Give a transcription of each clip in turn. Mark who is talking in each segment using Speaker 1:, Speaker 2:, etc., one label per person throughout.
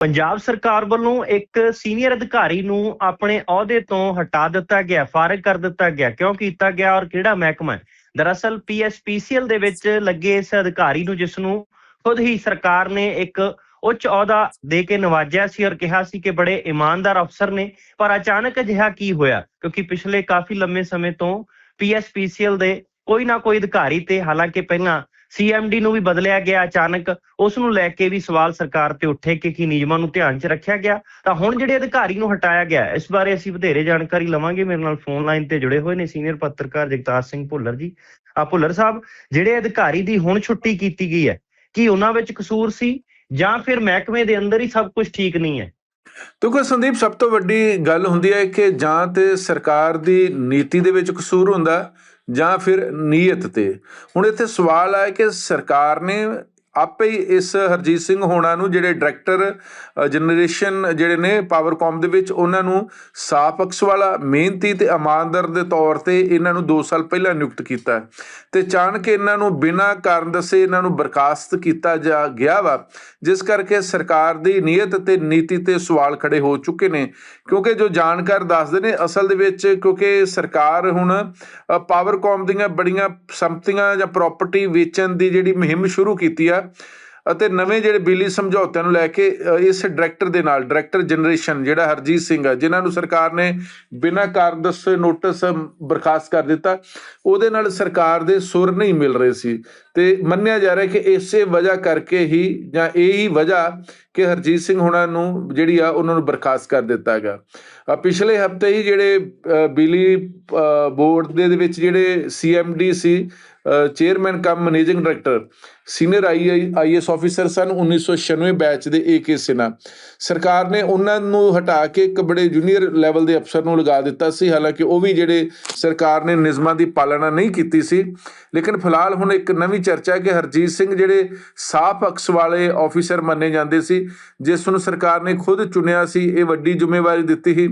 Speaker 1: ਪੰਜਾਬ ਸਰਕਾਰ ਵੱਲੋਂ ਇੱਕ ਸੀਨੀਅਰ ਅਧਿਕਾਰੀ ਨੂੰ ਆਪਣੇ ਅਹੁਦੇ ਤੋਂ ਹਟਾ ਦਿੱਤਾ ਗਿਆ, ਫਾਰਗ ਕਰ ਦਿੱਤਾ ਗਿਆ। ਕਿਉਂ ਕੀਤਾ ਗਿਆ ਔਰ ਕਿਹੜਾ ਮਹਿਕਮਾ ਹੈ? ਦਰਅਸਲ ਪੀਐਸਪੀਸੀਐਲ ਦੇ ਵਿੱਚ ਲੱਗੇ ਇਸ ਅਧਿਕਾਰੀ ਨੂੰ, ਜਿਸ ਨੂੰ ਖੁਦ ਹੀ ਸਰਕਾਰ ਨੇ ਇੱਕ ਉੱਚ ਅਹੁਦਾ ਦੇ ਕੇ ਨਵਾਜਿਆ ਸੀ ਔਰ ਕਿਹਾ ਸੀ ਕਿ ਬੜੇ ਇਮਾਨਦਾਰ ਅਫਸਰ ਨੇ। ਪਰ ਅਚਾਨਕ ਅਜਿਹਾ ਕੀ ਹੋਇਆ? ਕਿਉਂਕਿ ਪਿਛਲੇ ਕਾਫੀ ਲੰਮੇ ਸਮੇਂ ਤੋਂ ਪੀਐਸਪੀਸੀਐਲ ਦੇ ਕੋਈ ਨਾ ਕੋਈ ਅਧਿਕਾਰੀ ਤੇ, ਹਾਲਾਂਕਿ ਪਹਿਲਾਂ ਸੀਐਮਡੀ ਨੂੰ ਵੀ ਬਦਲਿਆ ਗਿਆ ਅਚਾਨਕ। ਉਸ ਨੂੰ ਲੈ ਕੇ ਵੀ ਸਵਾਲ ਸਰਕਾਰ ਤੇ ਉੱਠੇ ਕਿ ਕੀ ਨਿਯਮਾਂ ਨੂੰ ਧਿਆਨ 'ਚ ਰੱਖਿਆ ਗਿਆ। ਤਾਂ ਹੁਣ ਜਿਹੜੇ ਅਧਿਕਾਰੀ ਨੂੰ ਹਟਾਇਆ ਗਿਆ, ਇਸ ਬਾਰੇ ਅਸੀਂ ਵਧੇਰੇ ਜਾਣਕਾਰੀ ਲਵਾਂਗੇ। ਮੇਰੇ ਨਾਲ ਫੋਨ ਲਾਈਨ ਤੇ ਜੁੜੇ ਹੋਏ ਨੇ ਸੀਨੀਅਰ ਪੱਤਰਕਾਰ ਜਗਤਾਰ ਸਿੰਘ ਭੁੱਲਰ ਜੀ। ਆ ਭੁੱਲਰ ਸਾਹਿਬ, ਜਿਹੜੇ ਅਧਿਕਾਰੀ ਦੀ ਹੁਣ ਛੁੱਟੀ ਕੀਤੀ ਗਈ ਹੈ, ਕੀ ਉਹਨਾਂ ਵਿੱਚ ਕਸੂਰ ਸੀ? ਜਾਂ ਫਿਰ ਮਹਿਕਮੇ ਦੇ ਅੰਦਰ ਹੀ ਸਭ ਕੁਝ ਠੀਕ ਨਹੀਂ ਹੈ?
Speaker 2: ਦੇਖੋ ਸੰਦੀਪ, ਸਭ ਤੋਂ ਵੱਡੀ ਗੱਲ ਹੁੰਦੀ ਹੈ ਕਿ ਜਾਂ ਤੇ ਸਰਕਾਰ ਦੀ ਨੀਤੀ ਦੇ ਵਿੱਚ ਕਸੂਰ ਹੁੰਦਾ ਜਾਂ ਫਿਰ ਨੀਅਤ ਤੇ। ਹੁਣ ਇੱਥੇ ਸਵਾਲ ਹੈ ਕਿ ਸਰਕਾਰ ਨੇ ਆਪੇ ਹੀ ਇਸ ਹਰਜੀਤ ਸਿੰਘ ਹੋਣਾ ਨੂੰ ਜਿਹੜੇ ਡਾਇਰੈਕਟਰ ਜਨਰੇਸ਼ਨ ਜਿਹੜੇ ਨੇ ਪਾਵਰਕਾਮ ਦੇ ਵਿੱਚ ਉਹਨਾਂ ਨੂੰ ਸਾਫ਼ ਅਕਸ ਵਾਲਾ ਮਿਹਨਤੀ ਤੇ ਇਮਾਨਦਾਰ ਦੇ ਤੌਰ ਤੇ ਇਹਨਾਂ ਨੂੰ 2 ਸਾਲ ਪਹਿਲਾਂ ਨਿਯੁਕਤ ਕੀਤਾ ਹੈ। ਤੇ ਅਚਾਨਕ ਇਹਨਾਂ ਨੂੰ ਬਿਨਾਂ ਕਾਰਨ ਦੱਸੇ ਇਹਨਾਂ ਨੂੰ ਬਰਖਾਸਤ ਕੀਤਾ ਜਾ ਗਿਆ ਵਾ ਜਿਸ ਕਰਕੇ ਸਰਕਾਰ ਦੀ ਨੀਅਤ ਤੇ ਨੀਤੀ ਤੇ ਸਵਾਲ ਖੜੇ ਹੋ ਚੁੱਕੇ ਨੇ ਕਿਉਂਕਿ ਜੋ ਜਾਣਕਾਰ ਦੱਸਦੇ ਨੇ ਅਸਲ ਦੇ ਵਿੱਚ ਕਿਉਂਕਿ ਸਰਕਾਰ ਹੁਣ ਅ, ਪਾਵਰਕਾਮ ਦੀਆਂ ਬੜੀਆਂ ਸੰਪਤੀਆਂ ਜਾਂ ਪ੍ਰਾਪਰਟੀ ਵੇਚਣ ਦੀ ਜਿਹੜੀ ਮੁਹਿੰਮ ਸ਼ੁਰੂ ਕੀਤੀ ਆ ਅਤੇ ਨਵੇਂ ਜਿਹੜੇ ਬਿਜਲੀ ਸਮਝੌਤਿਆਂ ਨੂੰ ਲੈ ਕੇ ਇਸ ਡਾਇਰੈਕਟਰ ਦੇ ਨਾਲ, ਡਾਇਰੈਕਟਰ ਜਨਰੇਸ਼ਨ, ਜਿਹੜਾ ਹਰਜੀਤ ਸਿੰਘ ਆ, ਜਿਨ੍ਹਾਂ ਨੂੰ ਸਰਕਾਰ ਨੇ ਬਿਨਾਂ ਕਾਰਨ ਦੱਸੇ ਨੋਟਿਸ ਬਰਖਾਸਤ ਕਰ ਦਿੱਤਾ, ਉਹਦੇ ਨਾਲ ਸਰਕਾਰ ਦੇ ਸੁਰ ਨਹੀਂ ਮਿਲ ਰਹੇ ਸੀ। ਤੇ ਮੰਨਿਆ ਜਾ ਰਿਹਾ ਕਿ ਇਸੇ ਵਜ੍ਹਾ ਕਰਕੇ ਹੀ ਜਾਂ ਇਹੀ ਵਜ੍ਹਾ ਕਿ ਹਰਜੀਤ ਸਿੰਘ ਹੁਣਾਂ ਨੂੰ ਜਿਹੜੀ ਆ ਉਹਨਾਂ ਨੂੰ ਬਰਖਾਸਤ ਕਰ ਦਿੱਤਾ ਹੈਗਾ। ਪਿਛਲੇ ਹਫ਼ਤੇ ਹੀ ਜਿਹੜੇ ਬਿਜਲੀ ਬੋਰਡ ਦੇ ਦੇ ਵਿੱਚ ਜਿਹੜੇ CMD C chairman cum managing director, senior I S officer son 1996 batch ਦੇ ਏਕੇ ਸਿਨਾ। ਸਰਕਾਰ ਨੇ ਉਹਨਾਂ ਨੂੰ ਹਟਾ ਕੇ ਇੱਕ ਬੜੇ ਜੂਨੀਅਰ ਲੈਵਲ ਦੇ ਅਫਸਰ ਨੂੰ ਲਗਾ ਦਿੱਤਾ ਸੀ। ਹਾਲਾਂਕਿ ਉਹ ਵੀ ਜਿਹੜੇ ਸਰਕਾਰ ਨੇ ਨਿਯਮਾਂ ਦੀ ਪਾਲਣਾ ਨਹੀਂ ਕੀਤੀ ਸੀ। ਲੇਕਿਨ ਫਿਲਹਾਲ ਹੁਣ ਇੱਕ ਨਵੀਂ ਚਰਚਾ ਹੈ ਕਿ ਹਰਜੀਤ ਸਿੰਘ ਜਿਹੜੇ ਸਾਫ਼ ਅਕਸ ਵਾਲੇ ਆਫੀਸਰ ਮੰਨੇ ਜਾਂਦੇ ਸੀ ਜਿਸ ਨੂੰ ਸਰਕਾਰ ਨੇ ਖੁਦ ਚੁਣਿਆ ਸੀ, ਇਹ ਵੱਡੀ ਜ਼ਿੰਮੇਵਾਰੀ ਦਿੱਤੀ ਸੀ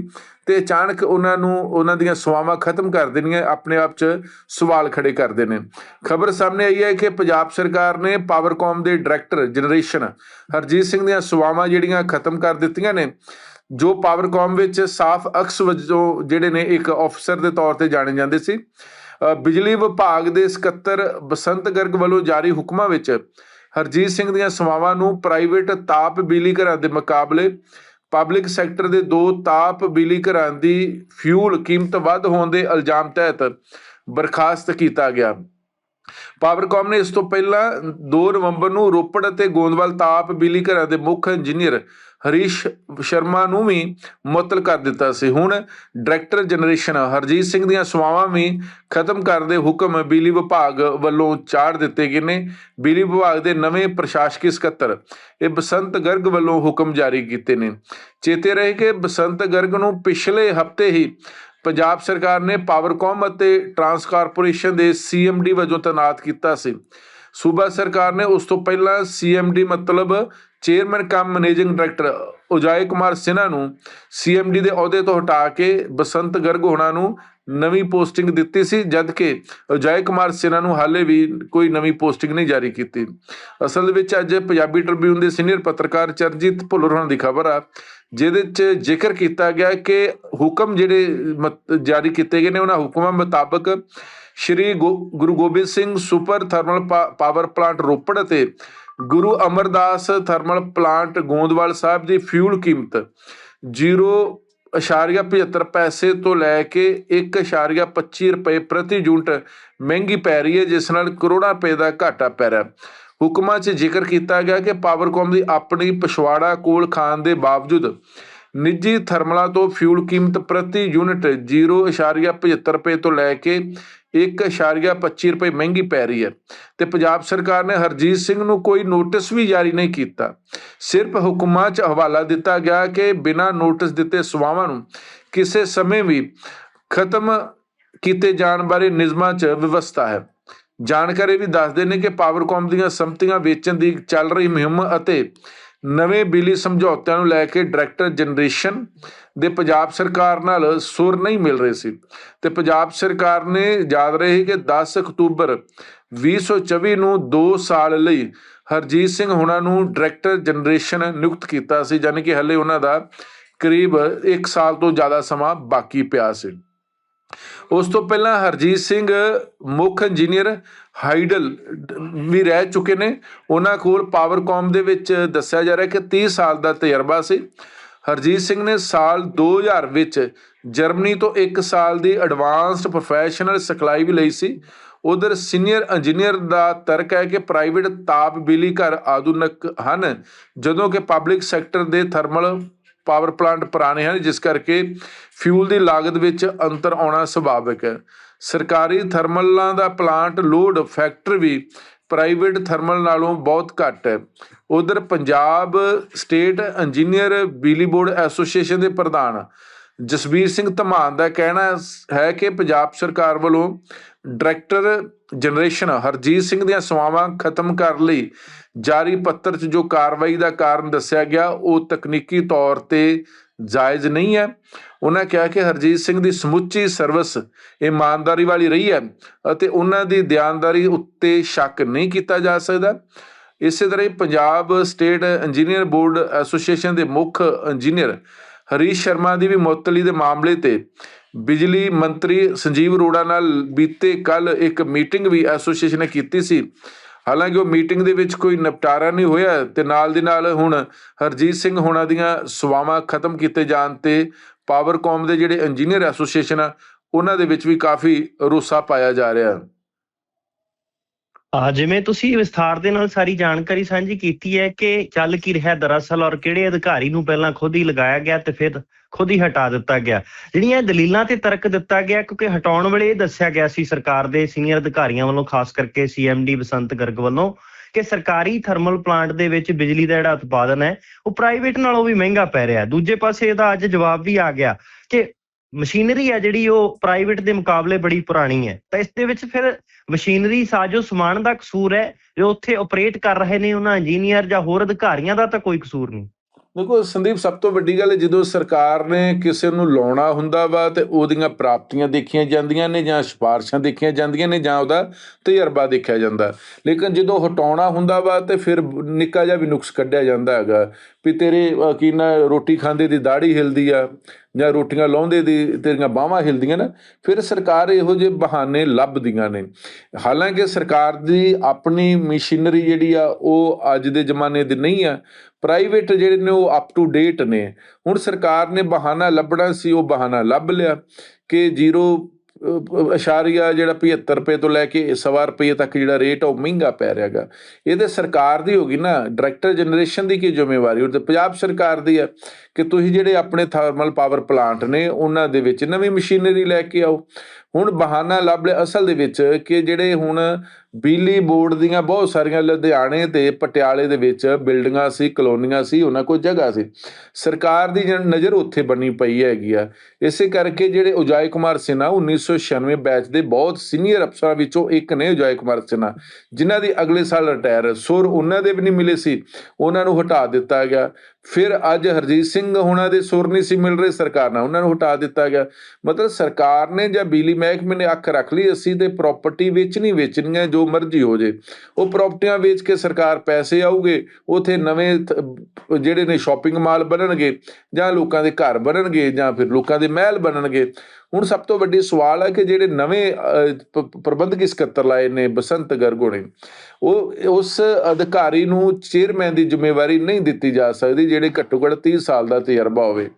Speaker 2: ਤੇ ਅਚਾਨਕ ਉਹਨਾਂ ਨੂੰ ਉਹਨਾਂ ਦੀਆਂ ਸਵਾਵਾਂ ਖਤਮ ਕਰ ਦੇਣੀਆਂ, ਆਪਣੇ ਆਪ 'ਚ ਸਵਾਲ ਖੜੇ ਕਰਦੇ ਨੇ ਖਬਰ ਸਾਹਮਣੇ ਆਈ ਹੈ ਕਿ ਪੰਜਾਬ ਸਰਕਾਰ ਨੇ ਪਾਵਰਕਾਮ ਦੇ ਡਾਇਰੈਕਟਰ ਜਨਰੇਸ਼ਨ ਹਰਜੀਤ ਸਿੰਘ ਦੀਆਂ ਸਵਾਵਾਂ ਜਿਹੜੀਆਂ ਖਤਮ ਕਰ ਦਿੱਤੀਆਂ ਨੇ, ਜੋ ਪਾਵਰਕਾਮ ਵਿੱਚ ਸਾਫ਼ ਅਕਸ ਵਜੋਂ ਜਿਹੜੇ ਨੇ ਇੱਕ ਅਫਸਰ ਦੇ ਤੌਰ ਤੇ ਜਾਣੇ ਜਾਂਦੇ ਸੀ। ਬਿਜਲੀ ਵਿਭਾਗ ਦੇ ਸਕੱਤਰ ਬਸੰਤ ਗਰਗ ਵੱਲੋਂ ਜਾਰੀ ਹੁਕਮਾਂ ਵਿੱਚ ਹਰਜੀਤ ਸਿੰਘ ਦੀਆਂ ਸੇਵਾਵਾਂ ਨੂੰ ਪ੍ਰਾਈਵੇਟ ਤਾਪ ਬਿਜਲੀ ਘਰਾਂ ਦੇ ਮੁਕਾਬਲੇ ਪਬਲਿਕ ਸੈਕਟਰ ਦੇ ਦੋ ਤਾਪ ਬਿਜਲੀ ਘਰਾਂ ਦੀ ਫਿਊਲ ਕੀਮਤ ਵੱਧ ਹੋਣ ਦੇ ਇਲਜ਼ਾਮ ਤਹਿਤ ਬਰਖਾਸਤ ਕੀਤਾ ਗਿਆ। ਪਾਵਰਕਾਮ ਨੇ ਇਸ ਤੋਂ ਪਹਿਲਾਂ 2 ਨਵੰਬਰ ਨੂੰ ਰੋਪੜ ਅਤੇ ਗੋਂਦਵਾਲ ਤਾਪ ਬਿਜਲੀ ਘਰਾਂ ਦੇ ਮੁੱਖ ਇੰਜੀਨੀਅਰ ਹਰੀਸ਼ ਸ਼ਰਮਾ ਨੂੰ ਵੀ ਮੁਅੱਤਲ ਕਰ ਦਿੱਤਾ ਸੀ। ਹੁਣ ਡਾਇਰੈਕਟਰ ਜਨਰੇਸ਼ਨ ਹਰਜੀਤ ਸਿੰਘ ਦੀਆਂ ਸੇਵਾਵਾਂ ਵੀ ਖਤਮ ਕਰਨ ਦੇ ਹੁਕਮ ਬਿਜਲੀ ਵਿਭਾਗ ਵੱਲੋਂ ਚਾੜ ਦਿੱਤੇ ਗਏ ਨੇ। ਬਿਜਲੀ ਵਿਭਾਗ ਦੇ ਨਵੇਂ ਪ੍ਰਸ਼ਾਸਕੀ ਸਕੱਤਰ ਇਹ ਬਸੰਤ ਗਰਗ ਵੱਲੋਂ ਹੁਕਮ ਜਾਰੀ ਕੀਤੇ ਨੇ। ਚੇਤੇ ਰਹੇ ਕਿ ਬਸੰਤ ਗਰਗ ਨੂੰ ਪਿਛਲੇ ਹਫ਼ਤੇ ਹੀ ਪੰਜਾਬ ਸਰਕਾਰ ਨੇ ਪਾਵਰਕਾਮ ਅਤੇ ਟਰਾਂਸ ਕਾਰਪੋਰੇਸ਼ਨ ਦੇ ਸੀਐਮਡੀ ਵਜੋਂ ਤਾਇਨਾਤ ਕੀਤਾ ਸੀ। ਸੂਬਾ ਸਰਕਾਰ ਨੇ ਉਸ ਤੋਂ ਪਹਿਲਾਂ ਸੀਐਮਡੀ ਮਤਲਬ chairman cum managing director Ujay Kumar Sinha ਨੂੰ ਸੀਐਮਡੀ ਦੇ ਅਹੁਦੇ ਤੋਂ ਹਟਾ ਕੇ ਬਸੰਤ ਗਰਗ ਹੋਣਾ ਨੂੰ ਨਵੀਂ ਪੋਸਟਿੰਗ ਦਿੱਤੀ ਸੀ, ਜਦ ਕਿ ਉਜਾਏ ਕੁਮਾਰ ਸਿਨਹਾ ਨੂੰ ਹਾਲੇ ਵੀ ਕੋਈ ਨਵੀਂ ਪੋਸਟਿੰਗ ਨਹੀਂ ਜਾਰੀ ਕੀਤੀ। ਅਸਲ ਦੇ ਵਿੱਚ ਅੱਜ ਪੰਜਾਬੀ ਟ੍ਰਿਬਿਊਨ ਦੇ ਸੀਨੀਅਰ ਪੱਤਰਕਾਰ ਚਰਜੀਤ ਭੁੱਲਰ ਹੋਣਾ ਦੀ ਖਬਰ ਆ, ਜਿਹਦੇ 'ਚ ਜ਼ਿਕਰ ਕੀਤਾ ਗਿਆ ਕਿ ਹੁਕਮ ਜਿਹੜੇ ਮਤ- ਜਾਰੀ ਕੀਤੇ ਗਏ ਨੇ, ਉਹਨਾਂ ਹੁਕਮਾਂ ਮੁਤਾਬਕ ਸ਼੍ਰੀ ਗੋ- ਗੁਰੂ ਗੋਬਿੰਦ ਸਿੰਘ ਸੁਪਰ ਥਰਮਲ ਪਾ- ਪਾਵਰ ਪਲਾਂਟ ਰੋਪੜ ਅਤੇ ਗੁਰੂ ਅਮਰਦਾਸ ਥਰਮਲ ਪਲਾਂਟ ਗੋਂਦਵਾਲ ਸਾਹਿਬ ਦੀ ਫਿਊਲ ਕੀਮਤ 0.75 ਪੈਸੇ ਤੋਂ ਲੈ ਕੇ 1.25 ਰੁਪਏ ਪ੍ਰਤੀ ਯੂਨਿਟ ਮਹਿੰਗੀ ਪੈ ਰਹੀ ਹੈ, ਜਿਸ ਨਾਲ ਕਰੋੜਾਂ ਰੁਪਏ ਦਾ ਘਾਟਾ ਪੈ ਰਿਹਾ ਹੁਕਮਾਂ 'ਚ ਜ਼ਿਕਰ ਕੀਤਾ ਗਿਆ ਕਿ ਪਾਵਰਕੌਮ ਦੀ ਆਪਣੀ ਪਛਵਾੜਾ ਕੋਲ ਖਾਨ ਦੇ ਬਾਵਜੂਦ ਨਿੱਜੀ ਥਰਮਲਾਂ ਤੋਂ ਫਿਊਲ ਕੀਮਤ ਪ੍ਰਤੀ ਯੂਨਿਟ 0.75 ਰੁਪਏ ਤੋਂ ਲੈ ਕੇ 1.25 ਰੁਪਏ ਮਹਿੰਗੀ ਪੈ ਰਹੀ ਹੈ ਤੇ ਪੰਜਾਬ ਸਰਕਾਰ ਨੇ ਹਰਜੀਤ ਸਿੰਘ ਨੂੰ ਕੋਈ ਨੋਟਿਸ ਵੀ ਜਾਰੀ ਨਹੀਂ ਕੀਤਾ। ਸਿਰਫ ਹੁਕਮਾਂ 'ਚ ਹਵਾਲਾ ਦਿੱਤਾ ਗਿਆ ਕਿ ਬਿਨਾਂ ਨੋਟਿਸ ਦਿੱਤੇ ਸਵਾਵਾਂ ਨੂੰ ਕਿਸੇ ਸਮੇਂ ਵੀ ਖਤਮ ਕੀਤੇ ਜਾਣ ਬਾਰੇ ਨਿਯਮਾਂ 'ਚ ਵਿਵਸਥਾ ਹੈ। ਜਾਣਕਾਰੀ ਵੀ ਦੱਸਦੇ ਨੇ ਕਿ ਪਾਵਰਕਾਮ ਦੀਆਂ ਸੰਪਤੀਆਂ ਵੇਚਣ ਦੀ ਚੱਲ ਰਹੀ ਮੁਹਿੰਮ ਅਤੇ ਨਵੇਂ ਬਿਜਲੀ ਸਮਝੌਤਿਆਂ ਨੂੰ ਲੈ ਕੇ ਡਾਇਰੈਕਟਰ ਜਨਰੇਸ਼ਨ ਦੇ ਪੰਜਾਬ ਸਰਕਾਰ ਨਾਲ ਸੁਰ ਨਹੀਂ ਮਿਲ ਰਹੇ ਸੀ। ਤੇ ਪੰਜਾਬ ਸਰਕਾਰ ਨੇ ਯਾਦ ਰਹੇ ਕਿ 10 ਅਕਤੂਬਰ 2024 ਨੂੰ 2 ਸਾਲ ਲਈ ਹਰਜੀਤ ਸਿੰਘ ਹੁਣਾਂ ਨੂੰ ਡਾਇਰੈਕਟਰ ਜਨਰੇਸ਼ਨ ਨਿਯੁਕਤ ਕੀਤਾ ਸੀ, ਯਾਨੀ ਕਿ ਹਲੇ ਉਹਨਾਂ ਦਾ ਕਰੀਬ 1 ਸਾਲ ਤੋਂ ਜ਼ਿਆਦਾ ਸਮਾਂ ਬਾਕੀ ਪਿਆ ਸੀ। ਉਸ ਤੋਂ ਪਹਿਲਾਂ ਹਰਜੀਤ ਸਿੰਘ ਮੁੱਖ ਇੰਜੀਨੀਅਰ ਹਾਈਡਲ ਵੀ ਰਹਿ ਚੁੱਕੇ ਨੇ। ਉਹਨਾਂ ਕੋਲ ਪਾਵਰਕਾਮ ਦੇ ਵਿੱਚ ਦੱਸਿਆ ਜਾ ਰਿਹਾ ਕਿ 30 ਸਾਲ ਦਾ ਤਜਰਬਾ ਸੀ। ਹਰਜੀਤ ਸਿੰਘ ਨੇ ਸਾਲ 2000 ਵਿੱਚ ਜਰਮਨੀ ਤੋਂ 1 ਸਾਲ ਦੀ ਐਡਵਾਂਸਡ ਪ੍ਰੋਫੈਸ਼ਨਲ ਸਿਖਲਾਈ ਵੀ ਲਈ ਸੀ। ਉਧਰ ਸੀਨੀਅਰ ਇੰਜੀਨੀਅਰ ਦਾ ਤਰਕ ਹੈ ਕਿ ਪ੍ਰਾਈਵੇਟ ਤਾਪ ਬਿਜਲੀ ਘਰ ਆਧੁਨਿਕ ਹਨ, ਜਦੋਂ ਕਿ ਪਬਲਿਕ ਸੈਕਟਰ ਦੇ ਥਰਮਲ ਪਾਵਰ ਪਲਾਂਟ ਪੁਰਾਣੇ ਹਨ, ਜਿਸ ਕਰਕੇ ਫਿਊਲ ਦੀ ਲਾਗਤ ਵਿੱਚ ਅੰਤਰ ਆਉਣਾ ਸੁਭਾਵਿਕ ਹੈ। ਸਰਕਾਰੀ ਥਰਮਲਾਂ ਦਾ ਪਲਾਂਟ ਲੋਡ ਫੈਕਟਰ ਵੀ ਪ੍ਰਾਈਵੇਟ ਥਰਮਲ ਨਾਲੋਂ ਬਹੁਤ ਘੱਟ ਹੈ। ਉਧਰ ਪੰਜਾਬ ਸਟੇਟ ਇੰਜੀਨੀਅਰ ਬਿਜਲੀ ਬੋਰਡ ਐਸੋਸੀਏਸ਼ਨ ਦੇ ਪ੍ਰਧਾਨ ਜਸਬੀਰ ਸਿੰਘ ਧਮਾਨ ਦਾ ਕਹਿਣਾ ਹੈ ਕਿ ਪੰਜਾਬ ਸਰਕਾਰ ਵੱਲੋਂ ਡਾਇਰੈਕਟਰ ਜਨਰੇਸ਼ਨ ਹਰਜੀਤ ਸਿੰਘ ਦੀਆਂ ਸੇਵਾਵਾਂ ਖਤਮ ਕਰਨ ਲਈ। ਜਾਰੀ ਪੱਤਰ 'ਚ ਜੋ ਕਾਰਵਾਈ ਦਾ ਕਾਰਨ ਦੱਸਿਆ ਗਿਆ, ਉਹ ਤਕਨੀਕੀ ਤੌਰ ਤੇ ਜਾਇਜ਼ ਨਹੀਂ ਹੈ। ਉਹਨਾਂ ਕਿਹਾ ਕਿ ਹਰਜੀਤ ਸਿੰਘ ਦੀ ਸਮੁੱਚੀ ਸਰਵਿਸ ਇਮਾਨਦਾਰੀ ਵਾਲੀ ਰਹੀ ਹੈ ਅਤੇ ਉਹਨਾਂ ਦੀ ਦਿਆਨਦਾਰੀ ਉੱਤੇ ਸ਼ੱਕ ਨਹੀਂ ਕੀਤਾ ਜਾ ਸਕਦਾ। ਇਸੇ ਤਰ੍ਹਾਂ ਹੀ Punjab state engineer board association ਦੇ ਮੁੱਖ ਇੰਜੀਨੀਅਰ ਹਰੀਸ਼ ਸ਼ਰਮਾ ਦੀ ਵੀ ਮੁਅੱਤਲੀ ਦੇ ਮਾਮਲੇ ਤੇ ਬਿਜਲੀ ਮੰਤਰੀ ਸੰਜੀਵ ਅਰੋੜਾ ਨਾਲ ਬੀਤੇ ਕੱਲ ਇੱਕ ਮੀਟਿੰਗ ਵੀ ਐਸੋਸੀਏਸ਼ਨ ਨੇ ਕੀਤੀ ਸੀ। ਹਾਲਾਂਕਿ ਉਹ ਮੀਟਿੰਗ ਦੇ ਵਿੱਚ ਕੋਈ ਨਿਪਟਾਰਾ ਨਹੀਂ ਹੋਇਆ ਤੇ ਨਾਲ ਦੀ ਨਾਲ ਹੁਣ ਹਰਜੀਤ ਸਿੰਘ ਹੋਣਾ ਦੀਆਂ ਸੇਵਾਵਾਂ ਖਤਮ ਕੀਤੇ ਜਾਣ ਤੇ ਪਾਵਰਕੌਮ ਦੇ ਜਿਹੜੇ ਇੰਜੀਨੀਅਰ ਐਸੋਸੀਏਸ਼ਨ ਆ, ਉਹਨਾਂ ਦੇ ਵਿੱਚ ਵੀ ਕਾਫੀ ਰੋਸਾ ਪਾਇਆ ਜਾ ਰਿਹਾ। ਹੈ
Speaker 1: ਜਿਵੇਂ ਤੁਸੀਂ ਵਿਸਥਾਰ ਦੇ ਨਾਲ ਸਾਰੀ ਜਾਣਕਾਰੀ ਸਾਂਝੀ ਕੀਤੀ ਹੈ ਕਿ ਚੱਲ ਕੀ ਰਿਹਾ ਦਰਅਸਲ ਔਰ ਕਿਹੜੇ ਅਧਿਕਾਰੀ ਨੂੰ ਪਹਿਲਾਂ ਖੁਦ ਹੀ ਲਗਾਇਆ ਗਿਆ ਤੇ ਫਿਰ ਖੁਦ ਹੀ ਹਟਾ ਦਿੱਤਾ ਗਿਆ। ਜਿਹੜੀਆਂ ਦਲੀਲਾਂ ਤੇ ਤਰਕ ਦਿੱਤਾ ਗਿਆ, ਕਿਉਂਕਿ ਹਟਾਉਣ ਵੇਲੇ ਇਹ ਦੱਸਿਆ ਗਿਆ ਸੀ ਸਰਕਾਰ ਦੇ ਸੀਨੀਅਰ ਅਧਿਕਾਰੀਆਂ ਵੱਲੋਂ, ਖਾਸ ਕਰਕੇ ਸੀਐਮਡੀ ਬਸੰਤ ਗਰਗ ਵੱਲੋਂ, ਕਿ ਸਰਕਾਰੀ ਥਰਮਲ ਪਲਾਂਟ ਦੇ ਵਿੱਚ ਬਿਜਲੀ ਦਾ ਜਿਹੜਾ ਉਤਪਾਦਨ ਹੈ, ਉਹ ਪ੍ਰਾਈਵੇਟ ਨਾਲੋਂ ਵੀ ਮਹਿੰਗਾ ਪੈ ਰਿਹਾ। ਦੂਜੇ ਪਾਸੇ ਇਹਦਾ ਅੱਜ ਜਵਾਬ ਵੀ ਆ ਗਿਆ ਕਿ ਮਸ਼ੀਨਰੀ ਆ ਜਿਹੜੀ ਉਹ ਪ੍ਰਾਈਵੇਟ ਦੇ ਮੁਕਾਬਲੇ ਬੜੀ ਪੁਰਾਣੀ ਹੈ। ਤਾਂ ਇਸ ਦੇ ਵਿੱਚ ਫਿਰ ਮਸ਼ੀਨਰੀ ਸਾਜੋ ਸਮਾਨ ਦਾ ਕਸੂਰ ਹੈ, ਜੋ ਉੱਥੇ ਆਪਰੇਟ ਕਰ ਰਹੇ ਨੇ ਉਹਨਾਂ ਇੰਜੀਨੀਅਰ ਜਾਂ ਹੋਰ ਅਧਿਕਾਰੀਆਂ ਦਾ ਤਾਂ ਕੋਈ ਕਸੂਰ ਨਹੀਂ।
Speaker 2: ਦੇਖੋ, ਸੰਦੀਪ, ਸਭ ਤੋਂ ਵੱਡੀ ਗੱਲ ਜਦੋਂ ਸਰਕਾਰ ਨੇ ਕਿਸੇ ਨੂੰ ਲਾਉਣਾ ਹੁੰਦਾ ਵਾ ਤੇ ਉਹਦੀਆਂ ਪ੍ਰਾਪਤੀਆਂ ਦੇਖੀਆਂ ਜਾਂਦੀਆਂ ਨੇ ਜਾਂ ਸਿਫਾਰਸ਼ਾਂ ਦੇਖੀਆਂ ਜਾਂਦੀਆਂ ਨੇ ਜਾਂ ਉਹਦਾ ਤਜਰਬਾ ਦੇਖਿਆ ਜਾਂਦਾ। ਲੇਕਿਨ ਜਦੋਂ ਹਟਾਉਣਾ ਹੁੰਦਾ ਵਾ ਤੇ ਫਿਰ ਨਿੱਕਾ ਜਿਹਾ ਵੀ ਨੁਕਸ ਕੱਢਿਆ ਜਾਂਦਾ ਹੈਗਾ ਵੀ ਤੇਰੇ ਕੀ ਨਾ, ਰੋਟੀ ਖਾਂਦੇ ਦੀ ਦਾੜੀ ਹਿਲਦੀ ਆ ਜਾਂ ਰੋਟੀਆਂ ਲਾਉਂਦੇ ਦੀ ਤੇਰੀਆਂ ਬਾਹਾਂ ਹਿਲਦੀਆਂ ਨਾ, ਫਿਰ ਸਰਕਾਰ ਇਹੋ ਜਿਹੇ ਬਹਾਨੇ ਲੱਭਦੀਆਂ ਨੇ। ਹਾਲਾਂਕਿ ਸਰਕਾਰ ਦੀ ਆਪਣੀ ਮਸ਼ੀਨਰੀ ਜਿਹੜੀ ਆ, ਉਹ ਅੱਜ ਦੇ ਜ਼ਮਾਨੇ ਦੀ ਨਹੀਂ ਆ ਪ੍ਰਾਈਵੇਟ ਜਿਹੜੇ ਨੇ ਉਹ ਅਪ ਟੂ ਡੇਟ ਨੇ। ਹੁਣ ਸਰਕਾਰ ਨੇ ਬਹਾਨਾ ਲੱਭਣਾ ਸੀ ਉਹ ਬਹਾਨਾ ਲੱਭ ਲਿਆ ਕਿ ਜ਼ੀਰੋ ਅਹ, ਅਸ਼ਾਰੀਆ ਜਿਹੜਾ 75 ਰੁਪਏ ਤੋਂ ਲੈ ਕੇ ਸਵਾ ਰੁਪਏ ਤੱਕ ਜਿਹੜਾ ਰੇਟ ਆ ਉਹ ਮਹਿੰਗਾ ਪੈ ਰਿਹਾਗਾ ਇਹਦੇ ਸਰਕਾਰ ਦੀ ਹੋਗੀ ਨਾ ਡਾਇਰੈਕਟਰ ਜਨਰੇਸ਼ਨ ਦੀ ਕੀ ਜ਼ਿੰਮੇਵਾਰੀ? ਉਹ ਤੇ ਪੰਜਾਬ ਸਰਕਾਰ ਦੀ ਹੈ ਕਿ ਤੁਸੀਂ ਜਿਹੜੇ ਆਪਣੇ ਥਰਮਲ ਪਾਵਰ ਪਲਾਂਟ ਨੇ ਉਹਨਾਂ ਦੇ ਵਿੱਚ ਨਵੀਂ ਮਸ਼ੀਨਰੀ ਲੈ ਕੇ ਆਓ। ਹੁਣ ਬਹਾਨਾ ਲੱਭ ਲਿਆ ਅਸਲ ਦੇ ਵਿੱਚ ਕਿ ਜਿਹੜੇ ਹੁਣ ਬਿਜਲੀ ਬੋਰਡ ਦੀਆਂ ਬਹੁਤ ਸਾਰੀਆਂ ਲੁਧਿਆਣੇ ਤੇ ਪਟਿਆਲੇ ਦੇ ਵਿੱਚ ਬਿਲਡਿੰਗਾਂ ਸੀ, ਕਲੋਨੀਆਂ ਸੀ, ਉਹਨਾਂ ਕੋਲ ਜਗ੍ਹਾ ਸੀ। ਸਰਕਾਰ ਦੀ ਜਨ- ਨਜ਼ਰ ਉੱਥੇ ਬਣੀ ਪਈ ਹੈਗੀ ਆ। ਇਸੇ ਕਰਕੇ ਜਿਹੜੇ ਉਜਾਏ ਕੁਮਾਰ ਸਿਨਹਾ 1996 ਬੈਚ ਦੇ ਬਹੁਤ ਸੀਨੀਅਰ ਅਫਸਰਾਂ ਵਿੱਚੋਂ ਇੱਕ ਨੇ ਉਜਾਏ ਕੁਮਾਰ ਸਿਨਹਾ, ਜਿਨ੍ਹਾਂ ਦੀ ਅਗਲੇ ਸਾਲ ਰਿਟਾਇਰ ਸੁਰ ਉਹਨਾਂ ਦੇ ਵੀ ਨਹੀਂ ਮਿਲੇ ਸੀ, ਉਹਨਾਂ ਨੂੰ ਹਟਾ ਦਿੱਤਾ ਗਿਆ। ਫਿਰ ਅੱਜ ਹਰਜੀਤ ਸਿੰਘ ਹੋਣਾ ਦੇ ਸੁਰ ਨਹੀਂ ਸੀ ਮਿਲ ਰਹੇ, ਸਰਕਾਰ ਨਾਲ ਉਹਨਾਂ ਨੂੰ ਹਟਾ ਦਿੱਤਾ ਗਿਆ। ਮਤਲਬ ਸਰਕਾਰ ਨੇ ਜਾਂ ਬਿਜਲੀ ਮਹਿਕਮੇ ਨੇ ਅੱਖ ਰੱਖ ਲਈ, ਅਸੀਂ ਤੇ ਪ੍ਰਾਪਰਟੀ ਵੇਚਣੀ ਵੇਚਣੀ ਹੈ ਜੋ ਮਰਜ਼ੀ ਹੋ ਜੇ। ਉਹ ਪ੍ਰਾਪਰਟੀਆਂ ਵੇਚ ਕੇ ਸਰਕਾਰ ਪੈਸੇ ਆਉਗੇ ਉਥੇ ਨਵੇਂ ਜਿਹੜੇ ਨੇ ਸ਼ਾਪਿੰਗ ਮਾਲ ਬਣਨਗੇ, ਜਾਂ ਲੋਕਾਂ ਦੇ ਘਰ ਬਣਨਗੇ, ਜਾਂ ਫਿਰ ਲੋਕਾਂ ਦੇ ਮਹਿਲ ਬਣਨਗੇ। ਹੁਣ ਸਭ ਤੋਂ ਵੱਡੀ ਸਵਾਲ ਹੈ ਕਿ ਜਿਹੜੇ ਨਵੇਂ ਪ੍ਰਬੰਧਕੀ ਸਕੱਤਰ ਲਾਏ ਨੇ, ਬਸੰਤ ਗਰਗੋ ਨੇ ਉਹ, ਉਸ ਅਧਿਕਾਰੀ ਨੂੰ ਚੇਅਰਮੈਨ ਦੀ ਜ਼ਿੰਮੇਵਾਰੀ ਨਹੀਂ ਦਿੱਤੀ ਜਾ ਸਕਦੀ, ਜਿਹੜੇ ਘੱਟੋ ਘੱਟ 30 ਸਾਲ ਦਾ ਤਜਰਬਾ ਹੋਵੇ।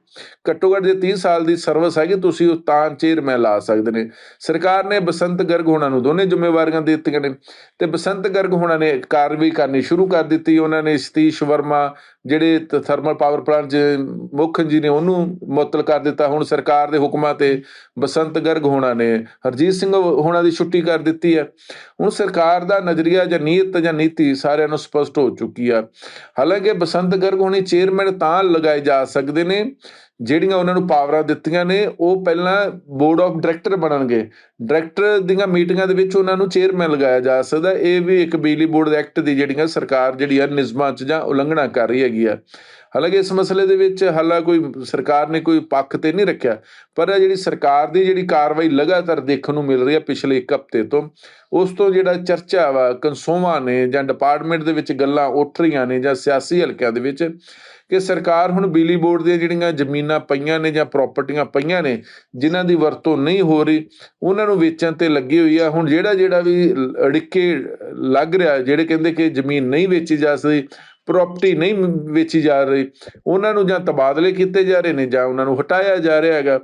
Speaker 2: ਘੱਟੋ ਘੱਟ ਜੇ 30 ਸਾਲ ਦੀ ਸਰਵਿਸ ਹੈਗੀ, ਤੁਸੀਂ ਉਹ ਤਾਂ ਚੇਅਰਮੈਨ ਲਾ ਸਕਦੇ ਨੇ। ਸਰਕਾਰ ਨੇ ਬਸੰਤ ਗਰਗ ਹੋਣਾ ਨੂੰ ਦੋਨੇ ਜ਼ਿੰਮੇਵਾਰੀਆਂ ਦੇ ਦਿੱਤੀਆਂ ਨੇ। ਤੇ ਬਸੰਤ ਗਰਗ ਹੋਣਾ ਨੇ ਕਾਰਵਾਈ ਕਰਨੀ ਸ਼ੁਰੂ ਕਰ ਦਿੱਤੀ। ਉਹਨਾਂ ਨੇ ਸਤੀਸ਼ ਵਰਮਾ ਜਿਹੜੇ ਥਰਮਲ ਪਾਵਰ ਪਲਾਂਟ ਦੇ ਮੁੱਖ ਜੀ ਨੇ, ਉਹਨੂੰ ਮੁਅੱਤਲ ਕਰ ਦਿੱਤਾ। ਹੁਣ ਸਰਕਾਰ ਦੇ ਹੁਕਮਾਂ ਤੇ ਬਸੰਤ ਗਰਗ ਹੋਣਾ ਨੇ, ਹਰਜੀਤ ਸਿੰਘ ਹੋਣਾ ਦੀ ਛੁੱਟੀ ਕਰ ਦਿੱਤੀ ਹੈ। ਹੁਣ ਸਰਕਾਰ ਦਾ ਨਜ਼ਰੀਆ ਜਾਂ ਨੀਅਤ ਜਾਂ ਨੀਤੀ ਸਾਰਿਆਂ ਨੂੰ ਸਪਸ਼ਟ ਹੋ ਚੁੱਕੀ ਆ। ਹਾਲਾਂਕਿ ਬਸੰਤ ਗਰਗ ਹੋਣੀ ਚੇਅਰਮੈਨ ਤਾਂ ਲਗਾਏ ਜਾ ਸਕਦੇ ਨੇ ਜਿਹੜੀਆਂ ਉਹਨਾਂ ਨੂੰ ਪਾਵਰਾਂ ਦਿੱਤੀਆਂ ਨੇ, ਉਹ ਪਹਿਲਾਂ ਬੋਰਡ ਆਫ ਡਾਇਰੈਕਟਰ ਬਣਨਗੇ। ਡਾਇਰੈਕਟਰ ਦੀਆਂ ਮੀਟਿੰਗਾਂ ਦੇ ਵਿੱਚ ਉਹਨਾਂ ਨੂੰ ਚੇਅਰਮੈਨ ਲਗਾਇਆ ਜਾ ਸਕਦਾ। ਇਹ ਵੀ ਇੱਕ ਬਿਜਲੀ ਬੋਰਡ ਐਕਟ ਦੀ ਜਿਹੜੀਆਂ ਸਰਕਾਰ ਜਿਹੜੀ ਆ, ਨਿਯਮਾਂ 'ਚ ਜਾਂ ਉਲੰਘਣਾ ਕਰ ਰਹੀ ਹੈਗੀ ਆ। ਹਾਲਾਂਕਿ ਇਸ ਮਸਲੇ ਦੇ ਵਿੱਚ ਹਾਲਾ ਕੋਈ ਸਰਕਾਰ ਨੇ ਕੋਈ ਪੱਖ ਤੇ ਨਹੀਂ ਰੱਖਿਆ, ਪਰ ਜਿਹੜੀ ਸਰਕਾਰ ਦੀ ਜਿਹੜੀ ਕਾਰਵਾਈ ਲਗਾਤਾਰ ਦੇਖਣ ਨੂੰ ਮਿਲ ਰਹੀ ਹੈ ਪਿਛਲੇ ਇੱਕ ਹਫ਼ਤੇ ਤੋਂ, ਉਸ ਤੋਂ ਜਿਹੜਾ ਚਰਚਾ ਵਾ ਕੰਸੋਵਾਂ ਨੇ ਜਾਂ ਡਿਪਾਰਟਮੈਂਟ ਦੇ ਵਿੱਚ ਗੱਲਾਂ ਉੱਠ ਰਹੀਆਂ ਨੇ ਜਾਂ ਸਿਆਸੀ ਹਲਕਿਆਂ ਦੇ ਵਿੱਚ ਕਿ ਸਰਕਾਰ ਹੁਣ ਬਿਜਲੀ ਬੋਰਡ ਦੀਆਂ ਜਿਹੜੀਆਂ ਜ਼ਮੀਨਾਂ ਪਈਆਂ ਨੇ ਜਾਂ ਪ੍ਰਾਪਰਟੀਆਂ ਪਈਆਂ ਨੇ, ਜਿਨ੍ਹਾਂ ਦੀ ਵਰਤੋਂ ਨਹੀਂ ਹੋ ਰਹੀ, ਉਹਨਾਂ ਨੂੰ ਵੇਚਣ ਤੇ ਲੱਗੀ ਹੋਈ ਆ। ਹੁਣ ਜਿਹੜਾ ਜਿਹੜਾ ਵੀ ਅੜਿੱਕੇ ਲੱਗ ਰਿਹਾ, ਜਿਹੜੇ ਕਹਿੰਦੇ ਕਿ ਜ਼ਮੀਨ ਨਹੀਂ ਵੇਚੀ ਜਾ ਸਕਦੀ ਪ੍ਰਾਪਰਟੀ ਨਹੀਂ ਵੇਚੀ ਜਾ ਰਹੀ। ਉਹਨਾਂ ਨੂੰ ਜਾਂ ਤਬਾਦਲੇ ਕੀਤੇ ਜਾ ਰਹੇ ਨੇ ਜਾਂ ਉਹਨਾਂ ਨੂੰ ਹਟਾਇਆ ਜਾ ਰਿਹਾ ਹੈਗਾ।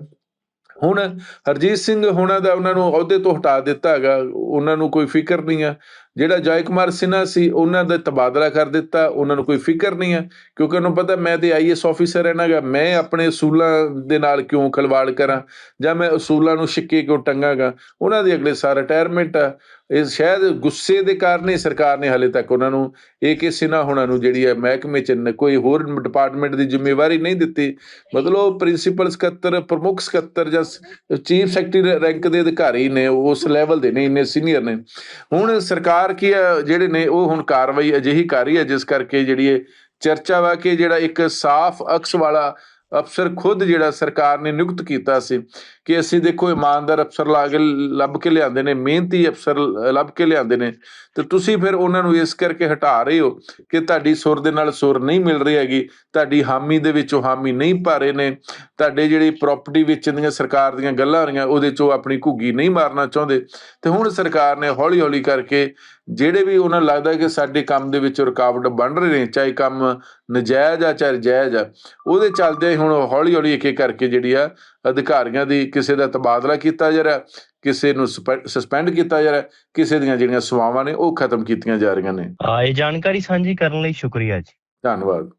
Speaker 2: ਹੁਣ ਹਰਜੀਤ ਸਿੰਘ ਹੋਣਾ ਦਾ ਉਹਨਾਂ ਨੂੰ ਅਹੁਦੇ ਤੋਂ ਹਟਾ ਦਿੱਤਾ ਹੈਗਾ। ਉਹਨਾਂ ਨੂੰ ਕੋਈ ਫਿਕਰ ਨਹੀਂ ਆ। ਜਿਹੜਾ ਜੈ ਕੁਮਾਰ ਸਿਨਹਾ ਸੀ, ਉਹਨਾਂ ਦਾ ਤਬਾਦਲਾ ਕਰ ਦਿੱਤਾ। ਉਹਨਾਂ ਨੂੰ ਕੋਈ ਫਿਕਰ ਨਹੀਂ ਆ। ਕਿਉਂਕਿ ਉਹਨੂੰ ਪਤਾ ਮੈਂ ਤੇ ਆਈਐਸ ਆਫੀਸਰ ਹੈਨਾਗਾ ਮੈਂ ਆਪਣੇ ਅਸੂਲਾਂ ਦੇ ਨਾਲ ਕਿਉਂ ਖਲਵਾੜ ਕਰਾਂ? ਜਾਂ ਮੈਂ ਅਸੂਲਾਂ ਨੂੰ ਛਿੱਕੇ ਕਿਉਂ ਟੰਗਾਂਗਾ? ਉਹਨਾਂ ਦੀ ਅਗਲੇ ਸਾਲ ਰਿਟਾਇਰਮੈਂਟ ਆ। ਇਹ ਸ਼ਾਇਦ ਗੁੱਸੇ ਦੇ ਕਾਰਨ ਹੀ ਸਰਕਾਰ ਨੇ ਹਾਲੇ ਤੱਕ ਉਹਨਾਂ ਨੂੰ ਏ ਕੇ ਸਿਨਹਾ ਹੋਣਾ ਨੂੰ ਜਿਹੜੀ ਹੈ ਮਹਿਕਮੇ ਚ ਕੋਈ ਹੋਰ ਡਿਪਾਰਟਮੈਂਟ ਦੀ ਜ਼ਿੰਮੇਵਾਰੀ ਨਹੀਂ ਦਿੱਤੀ। ਮਤਲਬ ਉਹ ਪ੍ਰਿੰਸੀਪਲ ਸਕੱਤਰ, ਪ੍ਰਮੁੱਖ ਸਕੱਤਰ ਜਾਂ ਚੀਫ ਸੈਕਟਰੀ ਰੈਂਕ ਦੇ ਅਧਿਕਾਰੀ ਨੇ, ਉਸ ਲੈਵਲ ਦੇ ਨੇ, ਇੰਨੇ ਸੀਨੀਅਰ ਨੇ। ਹੁਣ ਸਰਕਾਰ ਕੀ ਹੈ, ਜਿਹੜੇ ਨੇ ਉਹ ਹੁਣ ਕਾਰਵਾਈ ਅਜਿਹੀ ਕਰ ਰਹੀ ਹੈ, ਜਿਸ ਕਰਕੇ ਜਿਹੜੀ ਇਹ ਚਰਚਾ ਵਾ ਕਿ ਜਿਹੜਾ ਇੱਕ ਸਾਫ਼ ਅਕਸ ਵਾਲਾ ਅਫਸਰ ਖੁਦ ਜਿਹੜਾ ਸਰਕਾਰ ਨੇ ਨਿਯੁਕਤ ਕੀਤਾ ਸੀ ਕਿ ਅਸੀਂ ਦੇਖੋ ਇਮਾਨਦਾਰ ਅਫਸਰ ਲਾ ਕੇ ਲੱਭ ਕੇ ਲਿਆਂਦੇ ਨੇ, ਮਿਹਨਤੀ ਅਫਸਰ ਲੱਭ ਕੇ ਲਿਆਂਦੇ ਨੇ। ਤੇ ਤੁਸੀਂ ਫਿਰ ਉਹਨਾਂ ਨੂੰ ਇਸ ਕਰਕੇ ਹਟਾ ਰਹੇ ਹੋ ਕਿ ਤੁਹਾਡੀ ਸੁਰ ਦੇ ਨਾਲ ਸੁਰ ਨਹੀਂ ਮਿਲ ਰਹੀ ਹੈਗੀ, ਤੁਹਾਡੀ ਹਾਮੀ ਦੇ ਵਿੱਚੋਂ ਹਾਮੀ ਨਹੀਂ ਪਾ ਰਹੇ ਨੇ, ਤੁਹਾਡੇ ਜਿਹੜੀ ਪ੍ਰਾਪਰਟੀ ਵੇਚਣ ਦੀਆਂ ਸਰਕਾਰ ਦੀਆਂ ਗੱਲਾਂ ਹੋ ਰਹੀਆਂ, ਉਹਦੇ ਚੋਂ ਆਪਣੀ ਘੁੱਗੀ ਨਹੀਂ ਮਾਰਨਾ ਚਾਹੁੰਦੇ। ਤੇ ਹੁਣ ਸਰਕਾਰ ਨੇ ਹੌਲੀ ਹੌਲੀ ਕਰਕੇ ਜਿਹੜੇ ਵੀ ਉਹਨਾਂ ਨੂੰ ਲੱਗਦਾ ਕਿ ਸਾਡੇ ਕੰਮ ਦੇ ਵਿੱਚ ਰੁਕਾਵਟ ਬਣ ਰਹੇ ਨੇ ਚਾਹੇ ਕੰਮ ਨਜਾਇਜ਼ ਆ ਚਾਹੇ ਜਾਇਜ਼ ਆ ਉਹਦੇ ਚੱਲਦੇ ਹੁਣ ਹੌਲੀ ਹੌਲੀ ਇੱਕ ਇੱਕ ਕਰਕੇ ਜਿਹੜੀ ਆ ਅਧਿਕਾਰੀਆਂ ਦੀ ਕਿਸੇ ਦਾ ਤਬਾਦਲਾ ਕੀਤਾ ਜਾ ਰਿਹਾ ਕਿਸੇ ਨੂੰ ਸਸਪੈਂਡ ਕੀਤਾ ਜਾ ਰਿਹਾ ਕਿਸੇ ਦੀਆਂ ਜਿਹੜੀਆਂ ਸੇਵਾਵਾਂ ਨੇ ਉਹ ਖਤਮ ਕੀਤੀਆਂ ਜਾ ਰਹੀਆਂ ਨੇ।
Speaker 1: ਆ ਇਹ ਜਾਣਕਾਰੀ ਸਾਂਝੀ ਕਰਨ ਲਈ ਸ਼ੁਕਰੀਆ ਜੀ।
Speaker 2: ਧੰਨਵਾਦ।